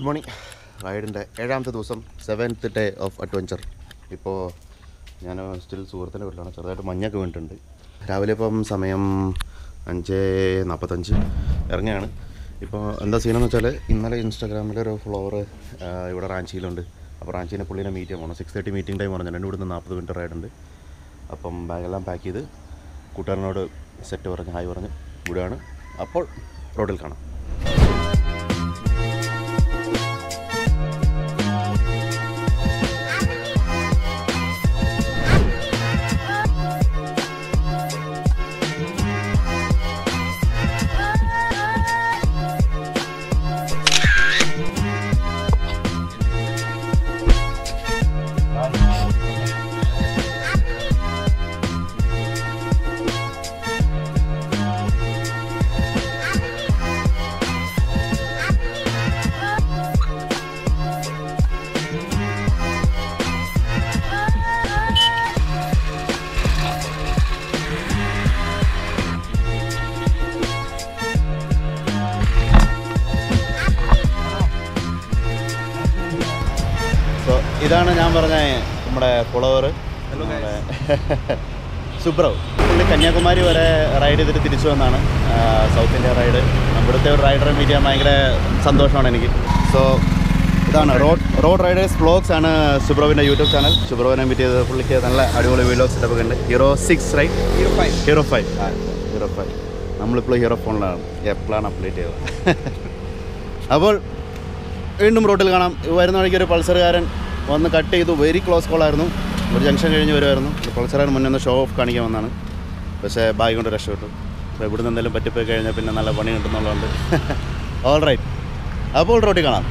Good morning റൈഡിന്റെ ഏഴാമത്തെ ദിവസം seventh day of adventure ഇപ്പോൾ ഞാൻ സ്റ്റിൽ സുഹൃത്തിന്റെ വീട്ടിലാണ്. ചെറുതായിട്ട് മഞ്ഞൊക്കെ വീണിട്ടുണ്ട്. രാവിലെ ഇപ്പം സമയം അഞ്ച് നാൽപ്പത്തഞ്ച് ഇറങ്ങുകയാണ് ഇപ്പോൾ എന്താ സീനെന്ന് വെച്ചാൽ ഇന്നലെ ഇൻസ്റ്റാഗ്രാമിൽ ഒരു ഫ്ലോവർ ഇവിടെ റാഞ്ചിയിലുണ്ട്. അപ്പോൾ റാഞ്ചിനെ പുള്ളിനെ മീറ്റ് ചെയ്യാൻ പോകണം സിക്സ് തേർട്ടി മീറ്റിംഗ് ടൈം പറഞ്ഞിട്ടുണ്ട് ഇവിടുന്ന് നാൽപ്പത് മിനിറ്റ് റൈഡുണ്ട് അപ്പം ബാഗെല്ലാം പാക്ക് ചെയ്ത് കൂട്ടുകാരനോട് സെറ്റ് പറഞ്ഞ് ഹായ് പറഞ്ഞ് വിടുകയാണ്. അപ്പോൾ റോഡിൽ കാണാം. ഞാൻ പറഞ്ഞ നമ്മുടെ ഫോളോവർ നമ്മുടെ സുബ്രവ്. പുള്ളി കന്യാകുമാരി വരെ റൈഡ് ചെയ്തിട്ട് തിരിച്ചു വന്നാണ്. സൗത്ത് ഇന്ത്യ റൈഡ് ഇവിടുത്തെ ഒരു റൈഡറെ മീറ്റ് ചെയ്യാൻ ഭയങ്കര സന്തോഷമാണ് എനിക്ക്. സോ ഇതാണ് റോഡ് റോഡ് റൈഡേഴ്സ് വ്ലോഗ്സ് ആണ് സുബ്രവിന്റെ യൂട്യൂബ് ചാനൽ സുബ്രവിനെ മീറ്റ് ചെയ്ത് പുള്ളിക്ക് നല്ല അടിപൊളി വീഡിയോസ് സെറ്റപ്പ് ഉണ്ട്. Hero six right hero five hero five hero five നമ്മളിപ്പോൾ ഹീറോ ഫോണിലാണ് എപ്പോഴാണ് അപ്ഡേറ്റ് ചെയ്തത്? അപ്പോൾ വീണ്ടും റോട്ടിൽ കാണാം. വരുന്ന വഴിക്ക് ഒരു പൾസറുകാരൻ വന്ന് കട്ട് ചെയ്തു. വെരി ക്ലോസ് കോളായിരുന്നു ഒരു ജംഗ്ഷൻ കഴിഞ്ഞ് വരുമായിരുന്നു പൾസറാണ് മുന്നേ ഒന്ന് ഷോ ഓഫ് കാണിക്കാൻ വന്നാണ് പക്ഷേ ബാഗ് കൊണ്ട് രക്ഷപ്പെട്ടു. അപ്പോൾ ഇവിടുന്ന് എന്തെങ്കിലും പറ്റിപ്പോയി കഴിഞ്ഞാൽ പിന്നെ നല്ല പണി കിട്ടുന്നുള്ളതുകൊണ്ട്. ഓൾ റൈറ്റ് അപ്പോൾ റോട്ടിൽ കാണാം.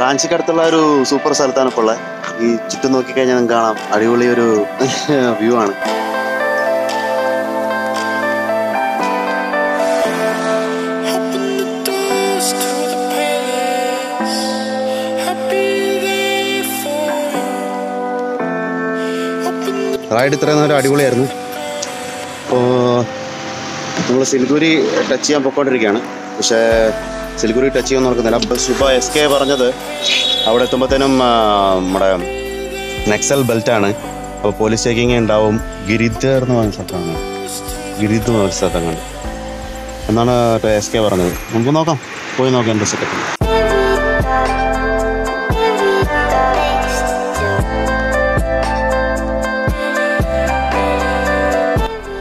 റാഞ്ചിക്കടുത്തുള്ള ഒരു സൂപ്പർ സ്ഥലത്താണ് ഇപ്പോൾ ഉള്ളത്. ഈ ചുറ്റും നോക്കിക്കഴിഞ്ഞാൽ നിങ്ങൾക്ക് കാണാം. അടിപൊളി ഒരു വ്യൂ ആണ്. റൈഡ് ഇത്രയും നേരം അടിപൊളിയായിരുന്നു. അപ്പോൾ നമ്മൾ സിൽഗുരി ടച്ച് ചെയ്യാൻ പൊക്കോണ്ടിരിക്കുകയാണ്. പക്ഷേ സിൽഗുരി ടച്ച് ചെയ്യാൻ നടക്കുന്നില്ല അപ്പോൾ ശുഭ എസ് കെ പറഞ്ഞത് അവിടെ എത്തുമ്പോഴത്തേനും നമ്മുടെ നെക്സൽ ബെൽറ്റാണ് അപ്പോൾ പോലീസ് ചെക്കിങ് ഉണ്ടാവും. ഗിരിദ് എന്ന് പറഞ്ഞ സ്ഥലത്താണ്. ഗിരിദ് എന്ന് പറഞ്ഞ സ്ഥലത്താണ്. എന്നാണ് എസ് കെ പറഞ്ഞത്. നമുക്ക് നോക്കാം. പോയി നോക്കാം എന്റെ സെറ്റപ്പ്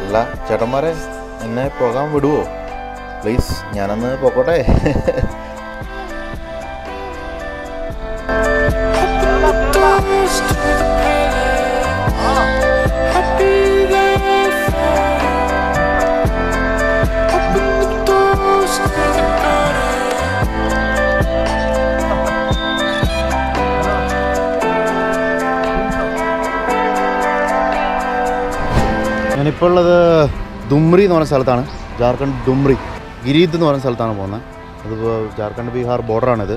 അല്ല ചേട്ടന്മാരെ എന്നെ പോകാൻ വിടുവോ? പ്ലീസ് ഞാനന്ന് പോക്കോട്ടെ. ഞാനിപ്പോൾ ഉള്ളത് ദുംറി എന്ന് പറഞ്ഞ സ്ഥലത്താണ്. ജാർഖണ്ഡ് ദുംറി ഗിരീദ് എന്ന് പറയുന്ന സ്ഥലത്താണ് പോകുന്നത്. അതിപ്പോൾ ജാർഖണ്ഡ് ബീഹാർ ബോർഡറാണിത്.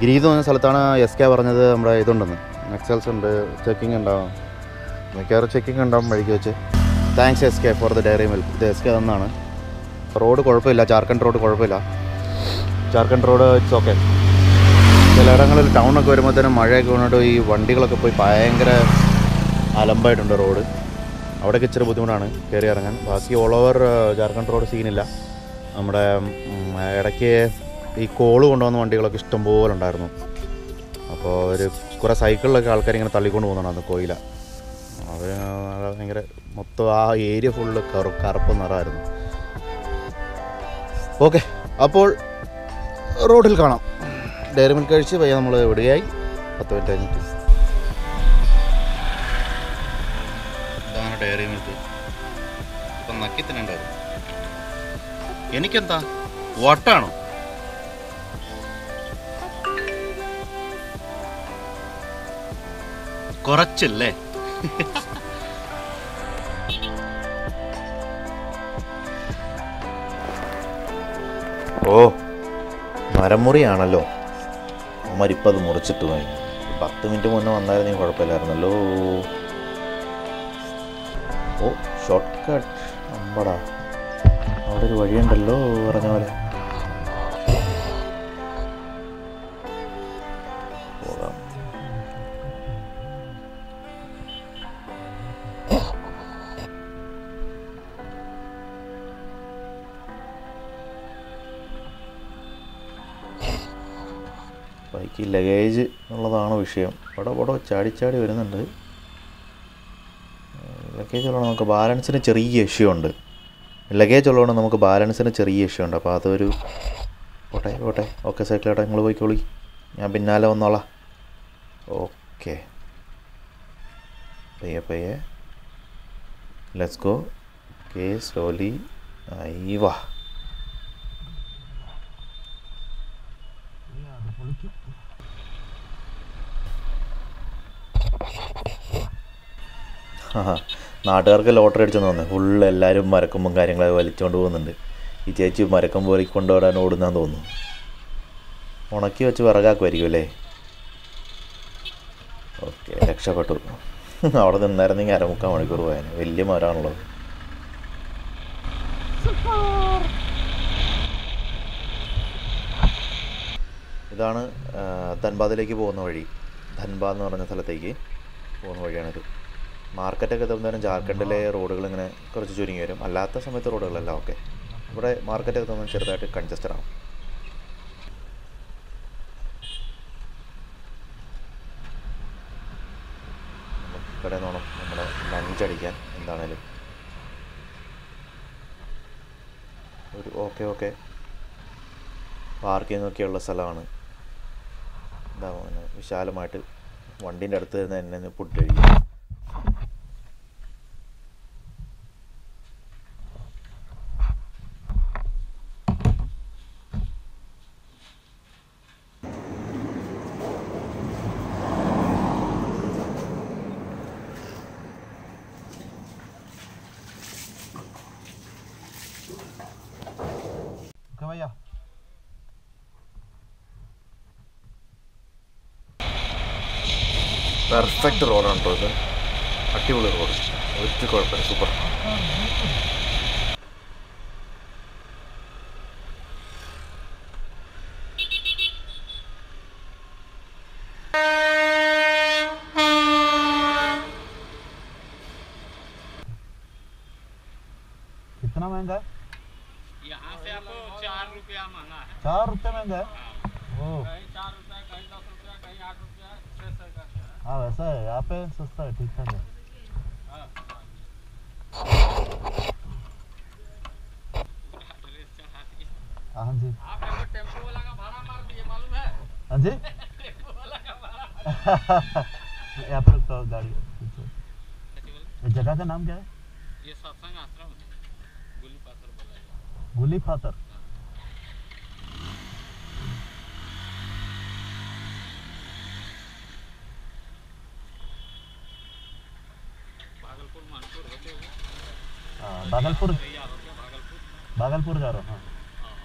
ഗിരീദ് എന്ന് പറഞ്ഞ സ്ഥലത്താണ് എസ് കെ പറഞ്ഞത് നമ്മുടെ ഇതുണ്ടെന്ന്. നെക്സൽസ് ഉണ്ട് ചെക്കിംഗ് ഉണ്ടാവും. മിക്കവാറും ചെക്കിംഗ് ഉണ്ടാവും വഴിക്ക് വെച്ച്. Thanks S K for the dairy milk ഇത് എസ് കെ തന്നാണ്. റോഡ് കുഴപ്പമില്ല. ജാർഖണ്ഡ് റോഡ് കുഴപ്പമില്ല. ജാർഖണ്ഡ് റോഡ് ഇറ്റ്സ് ഓക്കെ ചിലയിടങ്ങളിൽ ടൗണൊക്കെ വരുമ്പോഴത്തേനും മഴയൊക്കെ വന്നിട്ട് ഈ വണ്ടികളൊക്കെ പോയി ഭയങ്കര അലമ്പായിട്ടുണ്ട് റോഡ്. അവിടെയൊക്കെ ഇച്ചിരി ബുദ്ധിമുട്ടാണ് കയറി ഇറങ്ങാൻ. ബാക്കി ഓൾ ഓവർ ജാർഖണ്ഡ് റോഡ് സീനില്ല നമ്മുടെ ഇടയ്ക്ക് ഈ കോൾ കൊണ്ടുവന്ന വണ്ടികളൊക്കെ ഇഷ്ടംപോലെ ഉണ്ടായിരുന്നു. അപ്പോൾ ഒരു കുറേ സൈക്കിളിലൊക്കെ ആൾക്കാർ ഇങ്ങനെ തള്ളിക്കൊണ്ട് പോകുന്നുണ്ടായിരുന്നു കോയില. അത് ഭയങ്കര മൊത്തം ആ ഏരിയ ഫുള്ള് കറു കറുപ്പ് നിറമായിരുന്നു. ഓക്കെ അപ്പോൾ റോഡിൽ കാണാം. ഡയറി മിൽക്ക് കഴിച്ച് പയ്യെ നമ്മൾ വിടുകയായി. പത്ത് മിനിറ്റ് കഴിഞ്ഞിട്ട്. Dairy milk. ഇപ്പം നക്കി തിന്നണ്ടായിരുന്നു എനിക്കെന്താ? വട്ടാണോ? കുറച്ചല്ലേ? ഓ മരമുറിയാണല്ലോ. അമ്മരിപ്പത് മുറിച്ചിട്ട് പോയി. പത്ത് മിനിറ്റ് മുന്നേ വന്നായിരുന്നെങ്കിൽ കുഴപ്പമില്ലായിരുന്നല്ലോ. ഓ ഷോർട്ട് കട്ട് അമ്പടാ. അവിടെ ഒരു വഴിയുണ്ടല്ലോ പറഞ്ഞ പോലെ. ബൈക്ക് ലഗേജ് എന്നുള്ളതാണ് വിഷയം. ഇവിടെ ഇവിടെ ചാടി ചാടി വരുന്നുണ്ട്. ലഗേജ് ഉള്ളതുകൊണ്ട് നമുക്ക് ബാലൻസിന് ചെറിയ ഇഷ്യൂ ഉണ്ട്. ലഗേജ് ഉള്ളതുകൊണ്ട് നമുക്ക് ബാലൻസിന് ചെറിയ ഇഷ്യൂ ഉണ്ട്. അപ്പോൾ അതൊരു പോട്ടെ പോട്ടെ. ഓക്കെ സൈക്കിളേട്ടാ നിങ്ങൾ പോയിക്കോളി. ഞാൻ പിന്നാലെ വന്നോളാം. ഓക്കെ പയ്യെ പയ്യെ. ലെറ്റ്സ് ഗോ ഓക്കെ സ്ലോലി അയ്യവാ ആഹാ. നാട്ടുകാർക്ക് ലോട്ടറി അടിച്ചെന്ന് തോന്നുന്നു ഫുള്ള് എല്ലാവരും മരക്കുമ്പും കാര്യങ്ങളൊക്കെ വലിച്ചുകൊണ്ട് പോകുന്നുണ്ട്. ഈ ചേച്ചി മരക്കം പോലെ കൊണ്ടുവരാൻ ഓടുന്നാന്ന് തോന്നുന്നു. ഉണക്കി വെച്ച് വിറകാക്കുമായിരിക്കും അല്ലേ? ഓക്കെ രക്ഷപ്പെട്ടു. അവിടെ നിന്നായിരുന്നെങ്കിൽ അരമുക്കാൽ മണിക്കൂർ പോയാൽ വലിയ മരമാണുള്ളത് ഇതാണ് ധൻബാദിലേക്ക് പോകുന്ന വഴി. ധൻബാദ് എന്ന് പറഞ്ഞ സ്ഥലത്തേക്ക് പോകുന്ന വഴിയാണിത്. മാർക്കറ്റൊക്കെ തുറന്നേരം ജാർഖണ്ഡിലെ റോഡുകൾ ഇങ്ങനെ കുറച്ച് ചുരുങ്ങി വരും. അല്ലാത്ത സമയത്ത് റോഡുകളെല്ലാം ഓക്കെ. ഇവിടെ മാർക്കറ്റൊക്കെ തുറന്നാൽ ചെറുതായിട്ട് കൺജസ്റ്റഡ് ആവും. ഇവിടെ നോണം നമ്മുടെ ലഞ്ച് അടിക്കാൻ എന്താണേലും. ഒരു ഓക്കെ ഓക്കെ. പാർക്കിംഗ് ഒക്കെയുള്ള സ്ഥലമാണ്. എന്താ വിശാലമായിട്ട് വണ്ടീന്റെ അടുത്ത് തന്നെ എന്നെ ഫുഡ് കഴിക്കും ഓക്കെ ഭയ്യ പെർഫെക്റ്റ് റോഡാണ് കേട്ടോ ഇത് അടിപൊളി റോഡ് ഒരു കുഴപ്പമില്ല സൂപ്പർ कितना महंगा है यहाँ से आपको चार रुपया महंगा है चार रुपये महंगा है ओ कहीं चार है वैसा है यहाँ पे सस्ता है ठीक ठाक है हाँ जी टेंपो वाला का भाड़ा मार दिए मालूम है हाँ जी टेंपो वाला का भाड़ा यहाँ पर तो गाड़ी जगह का नाम क्या है ये सत्संग आश्रम गुली फातर हाँ भागलपुर भैया होते भागलपुर भागलपुर जा रहा हूँ हाँ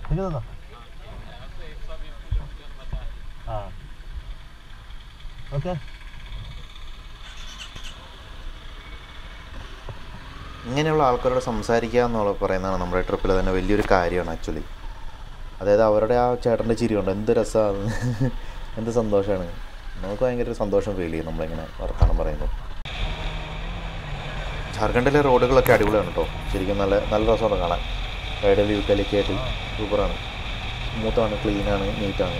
ठीक है दादा यहाँ से एक सौ बीस किलोमीटर बचा है हाँ ओके ഇങ്ങനെയുള്ള ആൾക്കാരോട് സംസാരിക്കുക എന്നുള്ള പറയുന്നതാണ് നമ്മുടെ ട്രിപ്പിൽ തന്നെ വലിയൊരു കാര്യമാണ് ആക്ച്വലി അതായത് അവരുടെ ആ ചേട്ടൻ്റെ ചിരി കൊണ്ട് എന്ത് രസമാണ് എന്ത് സന്തോഷമാണ് നമുക്ക് ഭയങ്കര ഒരു സന്തോഷം ഫീൽ ചെയ്യും നമ്മളിങ്ങനെ വർത്തമാനം പറയുമ്പോൾ ജാർഖണ്ഡിലെ റോഡുകളൊക്കെ അടിപൊളിയാണ് കേട്ടോ. ശരിക്കും നല്ല നല്ല രസമാണ് കാണാൻ. റൈഡൽ യൂക്കലൊക്കെ ആയിട്ട് സൂപ്പറാണ്. സ്മൂത്താണ് ക്ലീനാണ് നീറ്റാണ്.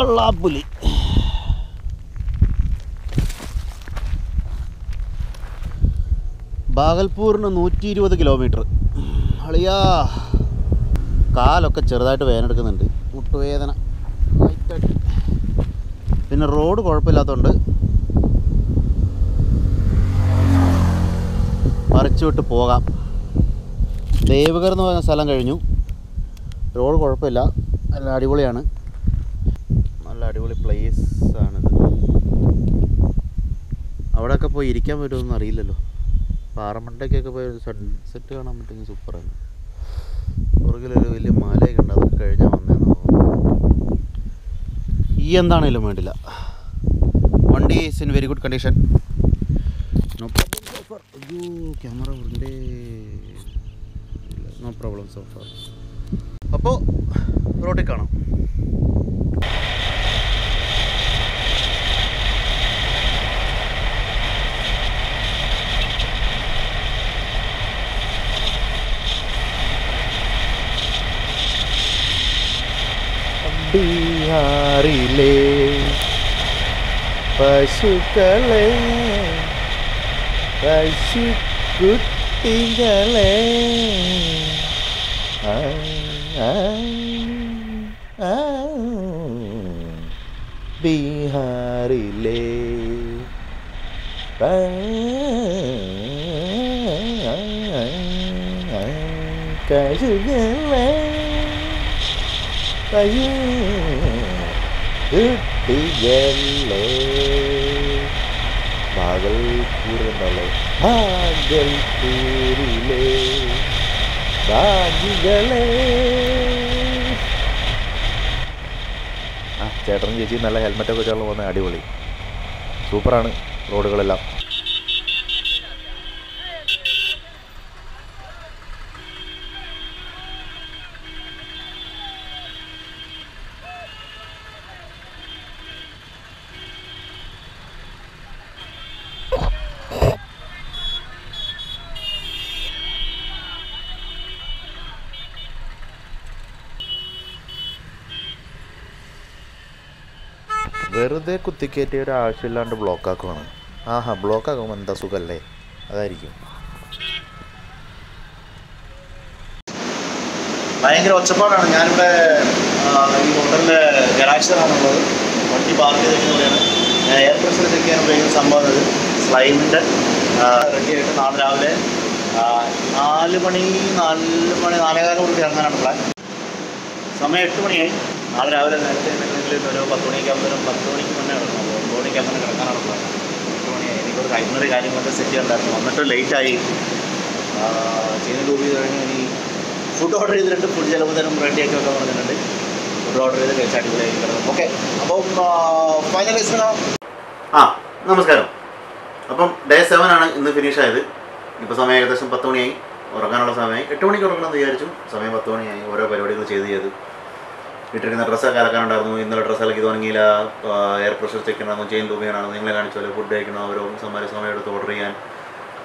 അള്ളാപ്പുലി ബാഗൽപൂരിന് നൂറ്റി ഇരുപത് കിലോമീറ്റർ. അളിയാ. കാലൊക്കെ ചെറുതായിട്ട് വേദനെടുക്കുന്നുണ്ട് മുട്ടുവേദന പിന്നെ റോഡ് കുഴപ്പമില്ലാത്തതുകൊണ്ട് മറിച്ചു വിട്ട് പോകാം. ദേവഗർ എന്ന് പറയുന്ന സ്ഥലം കഴിഞ്ഞു. റോഡ് കുഴപ്പമില്ല. നല്ല അടിപൊളിയാണ്. നല്ല അടിപൊളി പ്ലേസ് ആണിത്. അവിടെയൊക്കെ പോയി ഇരിക്കാൻ പറ്റുമെന്ന് അറിയില്ലല്ലോ. പാറമണ്ടയ്ക്കൊക്കെ പോയി സൺസെറ്റ് കാണാൻ പറ്റുമെങ്കിൽ സൂപ്പറാണ് പുറകിലൊരു വലിയ മലയൊക്കെ ഉണ്ട്. അതൊക്കെ കഴിഞ്ഞാൽ വന്നേ ഈ എന്താണേലും വേണ്ടില്ല. വണ്ടി is in very good condition അയ്യോ ക്യാമറ ഉണ്ടേ നോ പ്രോബ്ലം സോ ഫാർ അപ്പോൾ റോട്ടിൽ കാണാം. ബീഹാറിലെ പശുക്കളെ പശുക്കുട്ടികളെ ആ, ആ, ആ, ബീഹാറിലെ കഴുകളെ ഭാഗികളെ ആ ചേട്ടനും ചേച്ചി നല്ല ഹെൽമെറ്റൊക്കെ വെച്ചാൽ പോകുന്നത് അടിപൊളി. സൂപ്പറാണ് റോഡുകളെല്ലാം. വെറുതെ കുത്തിക്കയറ്റിയ ഒരു ആവശ്യമില്ലാണ്ട് ബ്ലോക്കാക്കുവാണ്. ആഹാ ബ്ലോക്കാക്കുമ്പോൾ എന്താ സുഖമല്ലേ അതായിരിക്കും. ഭയങ്കര ഒച്ചപ്പാടാണ്. ഞാനിവിടെ ഈ ഹോട്ടലിന്റെ ഗരാക്ഷിലാണുള്ളത് വണ്ടി പാർക്ക് ചെയ്തിരിക്കുന്നതാണ് ഞാൻ എയർ പ്രഷർ ചെക്ക് ചെയ്യാൻ ഉപയോഗിക്കുന്ന സംഭവം അത്. സ്ലൈമിന്റെ റെഡി ആയിട്ട് നാളെ രാവിലെ നാല് മണി നാല് മണി നാലേകാലം കൂടി ഇറങ്ങാനാണ് പ്ലാൻ സമയം എട്ട് മണിയായി. നാളെ രാവിലെ നേരത്തെ എന്തെങ്കിലും ഒരു പത്ത് മണിക്ക് ആകുമ്പോഴും പത്ത് മണിക്ക് മുന്നേ കിടക്കണം. ഒമ്പത് മണിക്ക് അങ്ങനെ കിടക്കാനാണ് പ്ലാൻ എട്ട് എനിക്ക് എനിക്കൊരു കൈമറി കാര്യങ്ങളൊക്കെ സെറ്റ് ചെയ്യണ്ടായിരുന്നു വന്നിട്ട് ലേറ്റായി ഡൂബ് ചെയ്ത് കഴിഞ്ഞ് ഇനി ഫുഡ് ഓർഡർ ചെയ്തിട്ടുണ്ട്. ഫുഡ് ചിലപ്പോൾ തരം റെഡിയാക്കി ഒക്കെ പറഞ്ഞിട്ടുണ്ട്. ഫുഡ് ഓർഡർ ചെയ്ത് കഴിച്ച് അടിപൊളിയായി കിടക്കും ഓക്കെ അപ്പം ഫൈനലൈസ് ആ നമസ്കാരം. അപ്പം ഡേ സെവൻ ആണ് ഇന്ന് ഫിനിഷ് ആയത്. ഇപ്പോൾ സമയം ഏകദേശം പത്ത് മണിയായി. ഉറങ്ങാനുള്ള സമയമായി. എട്ട് മണിക്ക് ഉറങ്ങണമെന്ന് വിചാരിച്ചു. സമയം പത്ത് മണിയായി. ഓരോ പരിപാടികൾ ചെയ്ത് ചെയ്ത്. ഇട്ടിരിക്കുന്ന ഡ്രസ്സൊക്കെ അലക്കാനുണ്ടായിരുന്നു. ഇന്നലെ ഡ്രസ്സ് അലക്കി തുടങ്ങിയില്ല. എയർ പ്രഷർ ചെക്ക് ചെയ്യണമെന്ന് ചെയിൻ തൂക്കിയാണെന്ന് നിങ്ങളെ കാണിച്ചു പോലെ ഫുഡ് കഴിക്കണം ഓരോ സമയം സമയം എടുത്ത് ഓർഡർ ചെയ്യാൻ.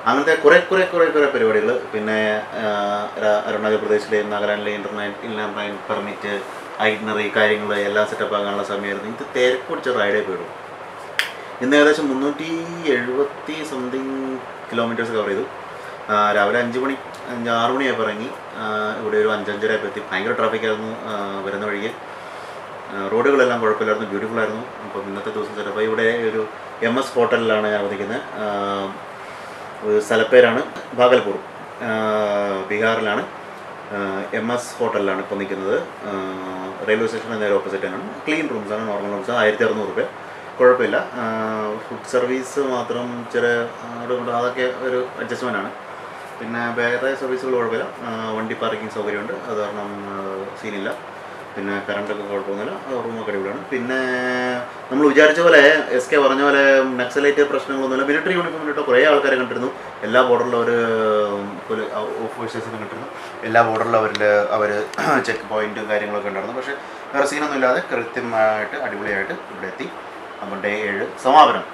അങ്ങനത്തെ കുറേ കുറേ കുറേ കുറേ പരിപാടികൾ പിന്നെ അരുണാചൽ പ്രദേശിലെ നാഗാലാൻഡിലെ ഇന്റർനെറ്റ് ഇൻലൈൻ പെർമിറ്റ് ഐറ്റിനറി കാര്യങ്ങൾ എല്ലാം സെറ്റപ്പ് ആകാനുള്ള സമയമായിരുന്നു. ഇത് തിരക്ക് പിടിച്ച റൈഡേ പോയിടും. ഇന്ന് ഏകദേശം മുന്നൂറ്റി എഴുപത്തി സംതിങ് കിലോമീറ്റേഴ്സ് കവർ ചെയ്തു. രാവിലെ അഞ്ച് മണി അഞ്ച് ആറ് മണിയായപ്പോൾ ഇറങ്ങി ഇവിടെ ഒരു അഞ്ചഞ്ചരയപ്പോൾ എത്തി ഭയങ്കര ട്രാഫിക്കായിരുന്നു വരുന്ന വഴിക്ക്. റോഡുകളെല്ലാം കുഴപ്പമില്ലായിരുന്നു ബ്യൂട്ടിഫുൾ ആയിരുന്നു. അപ്പം ഇന്നത്തെ ദിവസം ചിലപ്പോൾ ഇവിടെ ഒരു എം എസ് ഹോട്ടലിലാണ് ഞാൻ ഒരു സ്ഥലപ്പേരാണ് ഭാഗൽപൂർ. ബീഹാറിലാണ്. എം എസ് ഹോട്ടലിലാണ് ഇപ്പോൾ നിൽക്കുന്നത്. റെയിൽവേ സ്റ്റേഷന് നേരെ ഓപ്പോസിറ്റ് ആണ്. ക്ലീൻ റൂംസാണ് നോർമൽ റൂംസ് ആയിരത്തി അറുന്നൂറ് രൂപ കുഴപ്പമില്ല. ഫുഡ് സർവീസ് മാത്രം കൊണ്ട് അതൊക്കെ ഒരു അഡ്ജസ്റ്റ്മെന്റ് ആണ്. പിന്നെ വേറെ സർവീസുകൾ കുഴപ്പമില്ല. വണ്ടി പാർക്കിംഗ് സൗകര്യമുണ്ട്. അത് കാരണം സീനില്ല പിന്നെ കറണ്ടൊക്കെ കുഴപ്പമൊന്നുമില്ല. റൂമൊക്കെ അടിപൊളിയാണ്. പിന്നെ നമ്മൾ വിചാരിച്ച പോലെ എസ് കെ പറഞ്ഞ പോലെ നക്സലൈറ്റ് പ്രശ്നങ്ങളൊന്നുമില്ല. മിലിറ്ററി യൂണിഫോം ഇട്ട കുറേ ആൾക്കാരെ കണ്ടിരുന്നു. എല്ലാ ബോർഡറിലും അവർ ഓഫീസേഴ്സിനും കണ്ടിരുന്നു. എല്ലാ ബോർഡറിലും അവരിൽ അവർ ചെക്ക് പോയിന്റും കാര്യങ്ങളൊക്കെ ഉണ്ടായിരുന്നു. പക്ഷേ വേറെ സീനൊന്നും ഇല്ലാതെ കൃത്യമായിട്ട് അടിപൊളിയായിട്ട് ഇവിടെ എത്തി. അപ്പോൾ ഡേ ഏഴ് സമാപനം.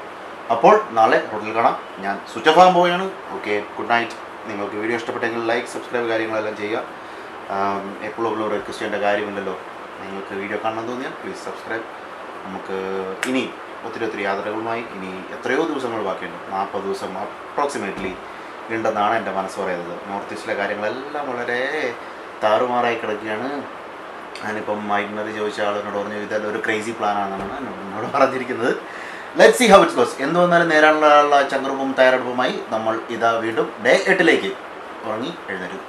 അപ്പോൾ നാളെ റോഡിൽ കാണാം. ഞാൻ സ്വിച്ച് ഓഫ് ആകാൻ പോവുകയാണ്. ഓക്കെ ഗുഡ് നൈറ്റ് നിങ്ങൾക്ക് വീഡിയോ ഇഷ്ടപ്പെട്ടെങ്കിൽ ലൈക്ക് സബ്സ്ക്രൈബ് കാര്യങ്ങളെല്ലാം ചെയ്യുക. എപ്പോഴും എപ്പോഴും റിക്വസ്റ്റ് ചെയ്യേണ്ട കാര്യമില്ലല്ലോ നിങ്ങൾക്ക് വീഡിയോ കാണാൻ തോന്നിയാൽ പ്ലീസ് സബ്സ്ക്രൈബ് നമുക്ക് ഇനി ഒത്തിരി ഒത്തിരി യാത്രകളുമായി ഇനി എത്രയോ ദിവസങ്ങൾ ബാക്കിയുണ്ട്. നാൽപ്പത് ദിവസം അപ്രോക്സിമേറ്റ്ലി ഉണ്ടെന്നാണ് എന്റെ മനസ്സ് പറയുന്നത്. നോർത്ത് ഈസ്റ്റിലെ കാര്യങ്ങളെല്ലാം വളരെ താറുമാറായി കിടക്കുകയാണ്. ഞാനിപ്പം മൈഗ്നറി ചോദിച്ച ആളിനോട് പറഞ്ഞു ഇതെല്ലാം ഒരു ക്രേസി പ്ലാനാണെന്നാണ് എന്നോട് പറഞ്ഞിരിക്കുന്നത്. Let see how it's goes എന്ത് വന്നാലും നേരാനുള്ള ചങ്ങറുപ്പും തയ്യാറെടുപ്പുമായി നമ്മൾ ഇതാ വീണ്ടും ഡേ എട്ടിലേക്ക് ഉറങ്ങി എഴുന്നേരും